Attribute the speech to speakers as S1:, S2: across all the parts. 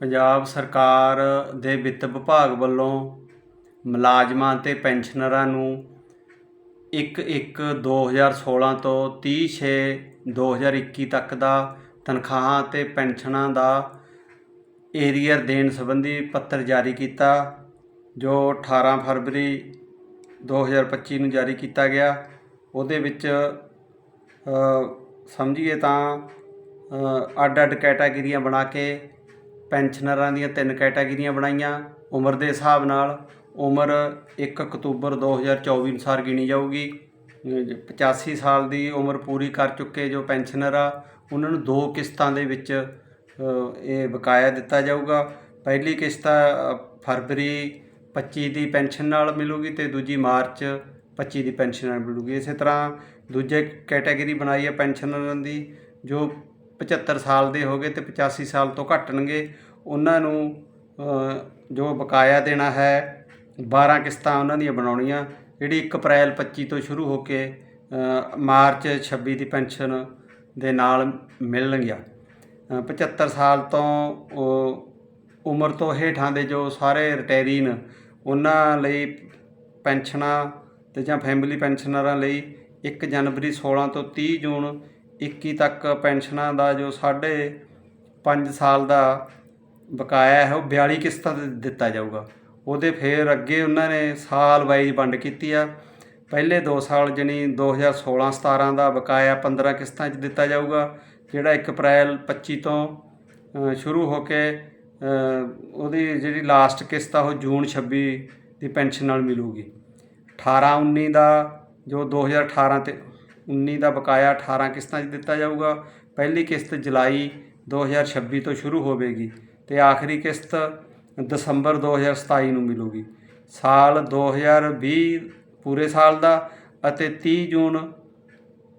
S1: ਪੰਜਾਬ ਸਰਕਾਰ ਦੇ ਵਿੱਤ ਵਿਭਾਗ ਵੱਲੋਂ ਮੁਲਾਜ਼ਮਾਂ ਅਤੇ ਪੈਨਸ਼ਨਰਾਂ ਨੂੰ 1/1/2016 ਤੋਂ 30/6/2021 ਤੱਕ ਦਾ ਤਨਖਾਹਾਂ ਅਤੇ ਪੈਨਸ਼ਨਾਂ ਦਾ ਏਰੀਅਰ ਦੇਣ ਸੰਬੰਧੀ ਪੱਤਰ ਜਾਰੀ ਕੀਤਾ, ਜੋ 18 ਫਰਵਰੀ 2025 ਨੂੰ ਜਾਰੀ ਕੀਤਾ ਗਿਆ। ਉਹਦੇ ਵਿੱਚ ਸਮਝੀਏ ਤਾਂ ਅੱਡ ਅੱਡ ਕੈਟਾਗਰੀਆਂ ਬਣਾ ਕੇ ਪੈਨਸ਼ਨਰਾਂ ਦੀਆਂ ਤਿੰਨ ਕੈਟਾਗਰੀਆਂ ਬਣਾਈਆਂ। ਉਮਰ ਦੇ ਹਿਸਾਬ ਨਾਲ ਉਮਰ 1 ਅਕਤੂਬਰ 2024 ਅਨੁਸਾਰ ਗਿਣੀ ਜਾਊਗੀ। ਅ, 85 ਸਾਲ ਦੀ ਉਮਰ ਪੂਰੀ ਕਰ ਚੁੱਕੇ ਜੋ ਪੈਨਸ਼ਨਰ ਆ ਉਹਨਾਂ ਨੂੰ ਦੋ ਕਿਸ਼ਤਾਂ ਦੇ ਵਿੱਚ ਇਹ ਬਕਾਇਆ ਦਿੱਤਾ ਜਾਊਗਾ। ਪਹਿਲੀ ਕਿਸ਼ਤ ਫਰਵਰੀ 25 ਦੀ ਪੈਨਸ਼ਨ ਨਾਲ ਮਿਲੂਗੀ ਤੇ ਦੂਜੀ ਮਾਰਚ 25 ਦੀ ਪੈਨਸ਼ਨ ਨਾਲ ਮਿਲੂਗੀ। ਇਸੇ ਤਰ੍ਹਾਂ ਦੂਜੇ ਕੈਟਾਗਰੀ ਬਣਾਈ ਹੈ ਪੈਨਸ਼ਨਰਾਂ ਦੀ ਜੋ 75 ਸਾਲ ਦੇ ਹੋਗੇ ਤੇ 85 ਸਾਲ ਤੋਂ ਘਟਣਗੇ। ਉਹਨਾਂ ਨੂੰ ਜੋ ਬਕਾਇਆ ਦੇਣਾ ਹੈ 12 ਕਿਸ਼ਤਾਂ ਉਹਨਾਂ ਦੀਆਂ ਬਣਾਉਣੀਆਂ। ਜਿਹੜੀ 1 ਅਪ੍ਰੈਲ 25 ਤੋਂ ਸ਼ੁਰੂ ਹੋ ਕੇ ਮਾਰਚ 26 ਦੀ ਪੈਨਸ਼ਨ ਦੇ ਨਾਲ ਮਿਲਣਗੀਆਂ। ਅ, 75 ਸਾਲ ਤੋਂ ਉਮਰ ਤੋਂ ਹੇਠਾਂ ਦੇ ਜੋ ਸਾਰੇ ਰਿਟਾਇਰੀਨ ਉਹਨਾਂ ਲਈ ਪੈਨਸ਼ਨਾਂ ਤੇ ਜਾਂ ਫੈਮਿਲੀ ਪੈਨਸ਼ਨਰਾਂ ਲਈ 1 ਜਨਵਰੀ 16 ਤੋਂ 30 ਜੂਨ 21 ਤੱਕ ਪੈਨਸ਼ਨਾਂ ਦਾ ਜੋ ਸਾਢੇ 5 ਸਾਲ ਦਾ ਬਕਾਇਆ ਹੈ, ਉਹ 42 ਕਿਸ਼ਤਾਂ ਤੇ ਦਿੱਤਾ ਜਾਊਗਾ। ਉਹਦੇ ਫਿਰ ਅੱਗੇ ਉਹਨਾਂ ਨੇ ਸਾਲ ਵਾਈਜ਼ ਵੰਡ ਕੀਤੀ ਆ। ਪਹਿਲੇ 2 ਸਾਲ ਜਣੀ 2016 17 ਦਾ ਬਕਾਇਆ 15 ਕਿਸ਼ਤਾਂ 'ਚ ਦਿੱਤਾ ਜਾਊਗਾ, ਜਿਹੜਾ 1 ਅਪ੍ਰੈਲ 25 ਤੋਂ ਸ਼ੁਰੂ ਹੋ ਕੇ ਉਹਦੀ ਜਿਹੜੀ ਲਾਸਟ ਕਿਸ਼ਤ ਆ, ਉਹ ਜੂਨ 26 ਦੀ ਪੈਨਸ਼ਨ ਨਾਲ ਮਿਲੂਗੀ। 18 19 ਦਾ ਜੋ 2018 ਤੇ 19 ਦਾ ਬਕਾਇਆ 18 ਕਿਸ਼ਤਾਂ 'ਚ ਦਿੱਤਾ ਜਾਊਗਾ। ਪਹਿਲੀ ਕਿਸ਼ਤ ਜੁਲਾਈ 2026 ਤੋਂ ਸ਼ੁਰੂ ਹੋਵੇਗੀ ਤੇ ਆਖਰੀ ਕਿਸ਼ਤ ਦਸੰਬਰ 2027 ਨੂੰ ਮਿਲੂਗੀ। ਸਾਲ 2020 ਪੂਰੇ ਸਾਲ ਦਾ ਅਤੇ 30 ਜੂਨ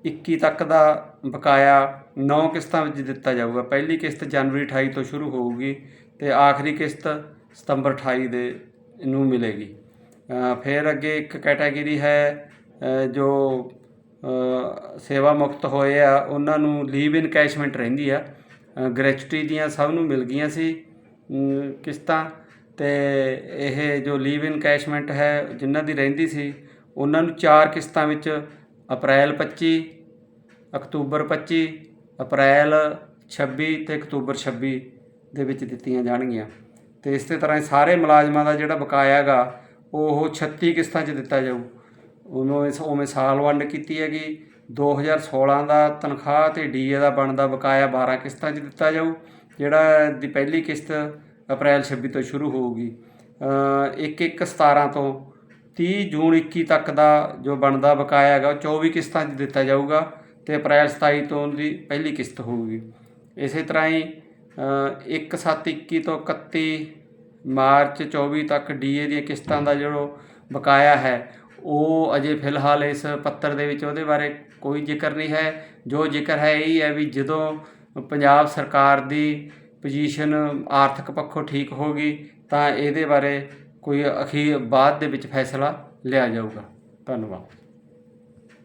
S1: 21 ਤੱਕ ਦਾ ਬਕਾਇਆ 9 ਕਿਸ਼ਤਾਂ ਵਿੱਚ ਦਿੱਤਾ ਜਾਊਗਾ। ਪਹਿਲੀ ਕਿਸ਼ਤ ਜਨਵਰੀ 28 ਤੋਂ ਸ਼ੁਰੂ ਹੋਊਗੀ ਤੇ ਆਖਰੀ ਕਿਸ਼ਤ ਸਤੰਬਰ 28 ਦੇ ਨੂੰ ਮਿਲੇਗੀ। ਫਿਰ ਅੱਗੇ ਇੱਕ ਕੈਟਾਗਰੀ ਹੈ ਜੋ ਸੇਵਾ ਮੁਕਤ ਹੋਏ ਆ, ਉਹਨਾਂ ਨੂੰ ਲੀਵ ਇਨਕੈਸ਼ਮੈਂਟ ਰਹਿੰਦੀ ਆ। ਗ੍ਰੈਚੁਟੀ ਦੀਆਂ ਸਭ ਨੂੰ ਮਿਲ ਗਈਆਂ ਸੀ ਕਿਸ਼ਤਾਂ ਤੇ ਇਹ ਜੋ ਲੀਵ ਇਨਕੈਸ਼ਮੈਂਟ ਹੈ, ਜਿਨ੍ਹਾਂ ਦੀ ਰਹਿੰਦੀ ਸੀ, ਉਹਨਾਂ ਨੂੰ ਚਾਰ ਕਿਸ਼ਤਾਂ ਵਿੱਚ ਅਪ੍ਰੈਲ 25 ਅਕਤੂਬਰ 25 ਅਪ੍ਰੈਲ 26 ਤੇ ਅਕਤੂਬਰ 26 ਦੇ ਵਿੱਚ ਦਿੱਤੀਆਂ ਜਾਣਗੀਆਂ। ਤੇ ਇਸੇ ਤਰ੍ਹਾਂ ਹੀ ਸਾਰੇ ਮੁਲਾਜ਼ਮਾਂ ਦਾ ਜਿਹੜਾ ਬਕਾਇਆ ਹੈਗਾ, ਉਹ 36 ਕਿਸ਼ਤਾਂ 'ਚ ਦਿੱਤਾ ਜਾਊ। ਉਹਨੂੰ ਇਸ ਉਵੇਂ ਸਾਲ ਵੰਡ ਕੀਤੀ ਹੈਗੀ। 2016 ਦਾ ਤਨਖਾਹ ਤੇ ਡੀਏ ਦਾ ਬਣਦਾ ਬਕਾਇਆ 12 ਕਿਸ਼ਤਾਂ 'ਚ ਦਿੱਤਾ ਜਾਊ, ਜਿਹੜਾ ਦੀ ਪਹਿਲੀ ਕਿਸ਼ਤ ਅਪ੍ਰੈਲ 26 ਤੋਂ ਸ਼ੁਰੂ ਹੋਊਗੀ। ਇੱਕ ਇੱਕ 17 ਤੋਂ 30 ਜੂਨ 21 ਤੱਕ ਦਾ ਜੋ ਬਣਦਾ ਬਕਾਇਆ ਹੈਗਾ, ਉਹ 24 ਕਿਸ਼ਤਾਂ 'ਚ ਦਿੱਤਾ ਜਾਊਗਾ ਤੇ ਅਪ੍ਰੈਲ 27 ਤੋਂ ਦੀ ਪਹਿਲੀ ਕਿਸ਼ਤ ਹੋਊਗੀ। ਇਸੇ ਤਰ੍ਹਾਂ ਹੀ 1 7 21 ਤੋਂ 31 ਮਾਰਚ 24 ਤੱਕ ਡੀਏ ਦੀਆਂ ਕਿਸ਼ਤਾਂ ਦਾ ਜਿਹੜਾ ਬਕਾਇਆ ਹੈ ਉਹ ਅਜੇ ਫਿਲਹਾਲ ਇਸ ਪੱਤਰ ਦੇ ਵਿੱਚ ਉਹਦੇ ਬਾਰੇ ਕੋਈ ਜ਼ਿਕਰ ਨਹੀਂ ਹੈ। ਜੋ ਜ਼ਿਕਰ ਹੈ ਇਹ ਹੈ ਵੀ ਜਦੋਂ ਪੰਜਾਬ ਸਰਕਾਰ ਦੀ ਪੋਜੀਸ਼ਨ ਆਰਥਿਕ ਪੱਖੋਂ ਠੀਕ ਹੋਗੀ ਤਾਂ ਇਹਦੇ ਬਾਰੇ ਕੋਈ ਅਖੀਰ ਬਾਅਦ ਦੇ ਵਿੱਚ ਫੈਸਲਾ ਲਿਆ ਜਾਊਗਾ। ਧੰਨਵਾਦ।